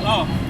Hello.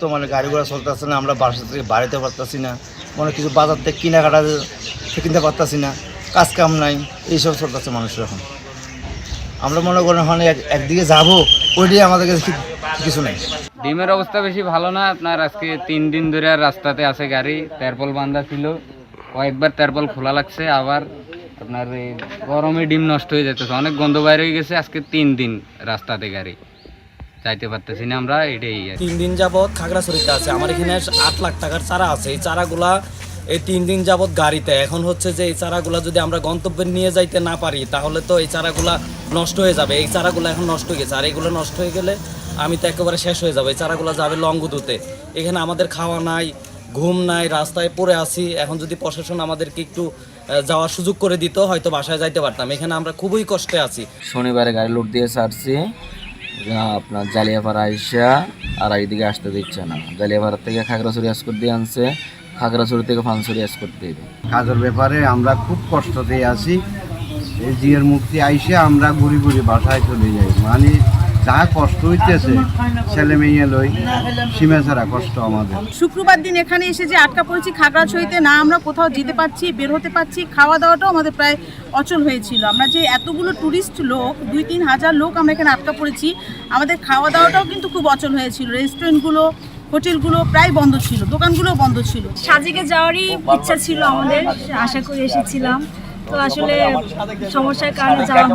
তো মানে গাড়ি ঘোড়া চলতেছে না, আমরা বাসা থেকে বাড়িতে পারতেছি না। মনে কিছু বাজার থেকে কেনাকাটা কিনতে পারতেছি না, কাজ কাম নাই, এইসব চলতেছে মানুষের এখন। আমরা মনে করেন ওখানে এক- একদিকে যাব, ওইটাই আমাদের কাছে কিছু নেই। ডিমের অবস্থা বেশি ভালো না, আপনার আজকে তিন দিন ধরে আর রাস্তাতে আছে গাড়ি, তেরপল বান্ধা ছিল। কয়েকবার তেরপল খোলা লাগছে, আবার আপনার এই গরমে ডিম নষ্ট হয়ে যেতেছে অনেক গন্ধ বাইরে হয়ে গেছে আজকে তিন দিন রাস্তাতে গাড়ি। যাইতে পারতেছি না আমরা এটাই তিন দিন যাবৎ খাগড়াছড়িতে আছে। আমার এখানে আট লাখ টাকার চারা আছে। এই চারাগুলা এই তিন দিন যাবৎ গাড়িতে। এখন হচ্ছে যে এই চারাগুলা যদি আমরা গন্তব্যে নিয়ে যাইতে না পারি তাহলে তো এই চারাগুলা নষ্ট হয়ে যাবে। এই চারাগুলো এখন নষ্ট হয়ে গেছে। আর এগুলো নষ্ট হয়ে গেলে আমি তো একেবারে শেষ হয়ে যাব। এই চারাগুলো যাবে লঙ্গুদুতে এখানে আমাদের খাওয়া নাই ঘুম নাই রাস্তায় পড়ে আছি। এখন যদি প্রশাসন আমাদেরকে একটু যাওয়ার সুযোগ করে দিত হয়তো বাসায় যাইতে পারতাম। এখানে আমরা খুবই কষ্টে আছি। শনিবারে গাড়ি লোড দিয়ে ছাড়ছি। যা আপনার জালিয়াপাড়া আইসা আর এইদিকে আসতে দিচ্ছে না। জালিয়াপাড়া থেকে খাগড়াছড়ি আসকর দিয়ে আনছে, খাগড়াছড়ি থেকে ফানছড়ি আসকর দিয়ে। কাজের ব্যাপারে আমরা খুব কষ্টতে আছি। এই জিয়ের মুক্তি আইসে আমরা ঘুরি ঘুরি বাসায় চলে যাই। মানে যা কষ্ট হইতেছে ছেলে মেয়ে লই সীমা ছাড়া কষ্ট আমাদের। শুক্রবার দিন এখানে এসে যে আটকা পড়েছি খাগড়াছড়িতে না আমরা কোথাও যেতে পারছি বের হতে পারছি খাওয়া দাওয়াটাও আমাদের প্রায় অচল হয়েছিল। আমরা যে এতগুলো টুরিস্ট লোক দুই তিন হাজার লোক আমরা এখানে আটকা পড়েছি আমাদের খাওয়া দাওয়াটাও কিন্তু খুব অচল হয়েছিল। রেস্টুরেন্টগুলো হোটেলগুলো প্রায় বন্ধ ছিল দোকানগুলো বন্ধ ছিল। সাজিকে যাওয়ারই ইচ্ছা ছিল আমাদের আশা করে এসেছিলাম। তো আসলে সমস্যার কারণে যাওয়া